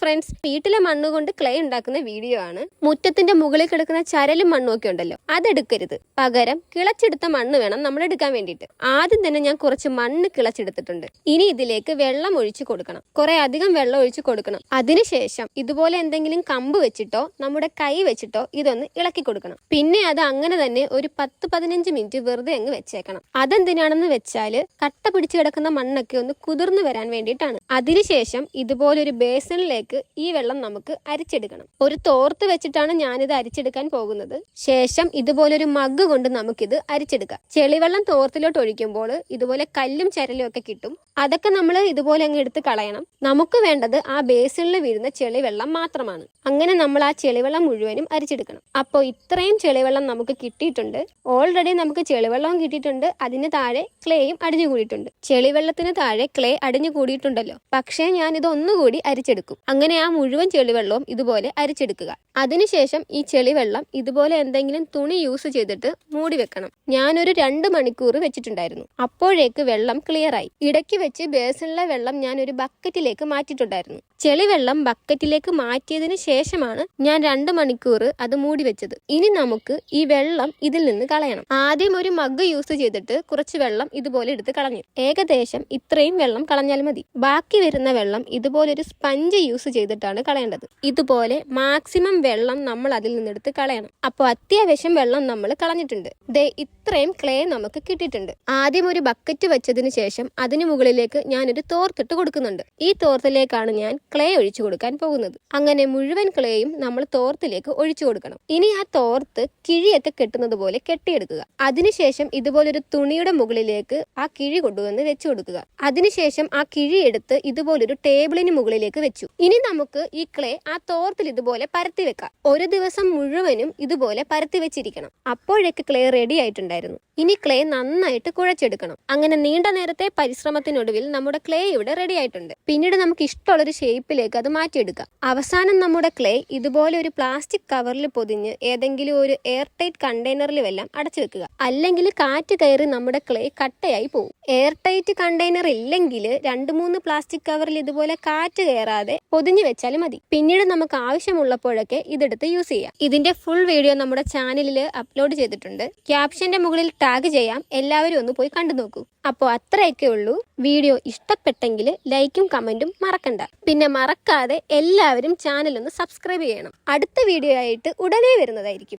Friends വീട്ടിലെ മണ്ണ് കൊണ്ട് ക്ലേ ഉണ്ടാക്കുന്ന വീഡിയോ ആണ്. മുറ്റത്തിന്റെ മുകളിൽ കിടക്കുന്ന ചരലും മണ്ണും ഒക്കെ ഉണ്ടല്ലോ അതെടുക്കരുത്. പകരം കിളച്ചെടുത്ത മണ്ണ് വേണം നമ്മൾ എടുക്കാൻ വേണ്ടിയിട്ട്. ആദ്യം തന്നെ ഞാൻ കുറച്ച് മണ്ണ് കിളച്ചെടുത്തിട്ടുണ്ട്. ഇനി ഇതിലേക്ക് വെള്ളം ഒഴിച്ചു കൊടുക്കണം. കുറെ അധികം വെള്ളം ഒഴിച്ചു കൊടുക്കണം. അതിനുശേഷം ഇതുപോലെ എന്തെങ്കിലും കമ്പ് വെച്ചിട്ടോ നമ്മുടെ കൈ വെച്ചിട്ടോ ഇതൊന്ന് ഇളക്കി കൊടുക്കണം. പിന്നെ അത് അങ്ങനെ തന്നെ ഒരു പത്ത് പതിനഞ്ച് മിനിറ്റ് വെറുതെ അങ്ങ് വെച്ചേക്കണം. അതെന്തിനാണെന്ന് വെച്ചാൽ കട്ട പിടിച്ചു കിടക്കുന്ന മണ്ണൊക്കെ ഒന്ന് കുതിർന്നു വരാൻ വേണ്ടിയിട്ടാണ്. അതിനുശേഷം ഇതുപോലൊരു ബേസണിലേക്ക് ഈ വെള്ളം നമുക്ക് അരിച്ചെടുക്കണം. ഒരു തോർത്ത് വെച്ചിട്ടാണ് ഞാനിത് അരിച്ചെടുക്കാൻ പോകുന്നത്. ശേഷം ഇതുപോലൊരു മഗ് കൊണ്ട് നമുക്കിത് അരിച്ചെടുക്കാം. ചെളിവെള്ളം തോർത്തിലോട്ട് ഒഴിക്കുമ്പോൾ ഇതുപോലെ കല്ലും ചരലും ഒക്കെ കിട്ടും. അതൊക്കെ നമ്മൾ ഇതുപോലെ അങ്ങ് എടുത്ത് കളയണം. നമുക്ക് വേണ്ടത് ആ ബേസിനിൽ വീഴുന്ന ചെളിവെള്ളം മാത്രമാണ്. അങ്ങനെ നമ്മൾ ആ ചെളിവെള്ളം മുഴുവനും അരിച്ചെടുക്കണം. അപ്പോൾ ഇത്രയും ചെളിവെള്ളം നമുക്ക് കിട്ടിയിട്ടുണ്ട്. ഓൾറെഡി നമുക്ക് ചെളിവെള്ളവും കിട്ടിയിട്ടുണ്ട്. അതിന് താഴെ ക്ലേയും അടിഞ്ഞു കൂടിയിട്ടുണ്ട് ചെളിവെള്ളത്തിന് താഴെ ക്ലേ അടിഞ്ഞു കൂടിയിട്ടുണ്ടല്ലോ പക്ഷേ ഞാൻ ഇത് ഒന്നുകൂടി അരിച്ചെടുക്കും. അങ്ങനെ ആ മുഴുവൻ ചെളിവെള്ളവും ഇതുപോലെ അരിച്ചെടുക്കുക. അതിനുശേഷം ഈ ചെളിവെള്ളം ഇതുപോലെ എന്തെങ്കിലും തുണി യൂസ് ചെയ്തിട്ട് മൂടി വെക്കണം. ഞാനൊരു രണ്ട് മണിക്കൂർ വെച്ചിട്ടുണ്ടായിരുന്നു. അപ്പോഴേക്ക് വെള്ളം ക്ലിയറായി ഇടയ്ക്ക് വെച്ച് ബേസിനിലെ വെള്ളം ഞാൻ ഒരു ബക്കറ്റിലേക്ക് മാറ്റിയിട്ടുണ്ടായിരുന്നു. ചെളിവെള്ളം ബക്കറ്റിലേക്ക് മാറ്റിയതിന് ശേഷമാണ് ഞാൻ രണ്ട് മണിക്കൂർ അത് മൂടി വെച്ചത്. ഇനി നമുക്ക് ഈ വെള്ളം ഇതിൽ നിന്ന് കളയണം. ആദ്യം ഒരു മഗ് യൂസ് ചെയ്തിട്ട് കുറച്ച് വെള്ളം ഇതുപോലെ എടുത്ത് കളഞ്ഞു. ഏകദേശം ഇത്രയും വെള്ളം കളഞ്ഞാൽ മതി. ബാക്കി വരുന്ന വെള്ളം ഇതുപോലെ ഒരു സ്പഞ്ച് യൂസ് ചെയ്തിട്ടാണ് കളയേണ്ടത്. ഇതുപോലെ മാക്സിമം വെള്ളം നമ്മൾ അതിൽ നിന്നെടുത്ത് കളയണം. അപ്പോൾ അത്യാവശ്യം വെള്ളം നമ്മൾ കളഞ്ഞിട്ടുണ്ട്. ദേ ഇത്രയും ക്ലേ നമുക്ക് കിട്ടിയിട്ടുണ്ട്. ആദ്യം ഒരു ബക്കറ്റ് വെച്ചതിന് ശേഷം അതിന് മുകളിലേക്ക് ഞാനൊരു തോർത്തിട്ട് കൊടുക്കുന്നുണ്ട്. ഈ തോർത്തിലേക്കാണ് ഞാൻ ക്ലേ ഒഴിച്ചു കൊടുക്കാൻ പോകുന്നത്. അങ്ങനെ മുഴുവൻ ക്ലേയും നമ്മൾ തോർത്തിലേക്ക് ഒഴിച്ചു കൊടുക്കണം. ഇനി ആ തോർത്ത് കിഴിയൊക്കെ കെട്ടുന്നത് പോലെ കെട്ടിയെടുക്കുക. അതിനുശേഷം ഇതുപോലൊരു തുണിയുടെ മുകളിലേക്ക് ആ കിഴി കൊണ്ടുവന്ന് വെച്ചു കൊടുക്കുക. അതിനുശേഷം ആ കിഴി എടുത്ത് ഇതുപോലൊരു ടേബിളിന് മുകളിലേക്ക് വെച്ചു. ഇനി നമുക്ക് ഈ ക്ലേ ആ തോർത്തിൽ ഇതുപോലെ പരത്തി വെക്കാം. ഒരു ദിവസം മുഴുവനും ഇതുപോലെ പരത്തി വെച്ചിരിക്കണം. അപ്പോഴേക്ക് ക്ലേ റെഡി ആയിട്ടുണ്ടായിരുന്നു. ഇനി ക്ലേ നന്നായിട്ട് കുഴച്ചെടുക്കണം. അങ്ങനെ നീണ്ട നേരത്തെ പരിശ്രമത്തിനൊടുവിൽ നമ്മുടെ ക്ലേ ഇവിടെ റെഡി ആയിട്ടുണ്ട്. പിന്നീട് നമുക്ക് ഇഷ്ടമുള്ളൊരു ഷേപ്പിലേക്ക് അത് മാറ്റിയെടുക്കാം. അവസാനം നമ്മുടെ ക്ലേ ഇതുപോലെ ഒരു പ്ലാസ്റ്റിക് കവറിൽ പൊതിഞ്ഞ് ഏതെങ്കിലും ഒരു എയർ ടൈറ്റ് കണ്ടെയ്നറിൽ വെല്ലാം അടച്ചു വെക്കുക. അല്ലെങ്കിൽ കാറ്റ് കയറി നമ്മുടെ ക്ലേ കട്ടയായി പോകും എയർ ടൈറ്റ് കണ്ടെയ്നർ ഇല്ലെങ്കിൽ രണ്ട് മൂന്ന് പ്ലാസ്റ്റിക് കവറിൽ ഇതുപോലെ കാറ്റ് കയറാതെ പൊതിഞ്ഞു വെച്ചാൽ മതി. പിന്നീട് നമുക്ക് ആവശ്യമുള്ളപ്പോഴൊക്കെ ഇതെടുത്ത് യൂസ് ചെയ്യാം. ഇതിന്റെ ഫുൾ വീഡിയോ നമ്മുടെ ചാനലിൽ അപ്ലോഡ് ചെയ്തിട്ടുണ്ട്. ക്യാപ്ഷന്റെ മുകളിൽ ടാഗ് ചെയ്യാം. എല്ലാവരും ഒന്ന് പോയി കണ്ടു നോക്കൂ. അപ്പോൾ അത്രയൊക്കെ ഉള്ളൂ. വീഡിയോ ഇഷ്ടപ്പെട്ടെങ്കിൽ ലൈക്കും കമന്റും മറക്കണ്ട. പിന്നെ മറക്കാതെ എല്ലാവരും ചാനലൊന്ന് സബ്സ്ക്രൈബ് ചെയ്യണം. അടുത്ത വീഡിയോ ആയിട്ട് ഉടനെ വരുന്നതായിരിക്കും.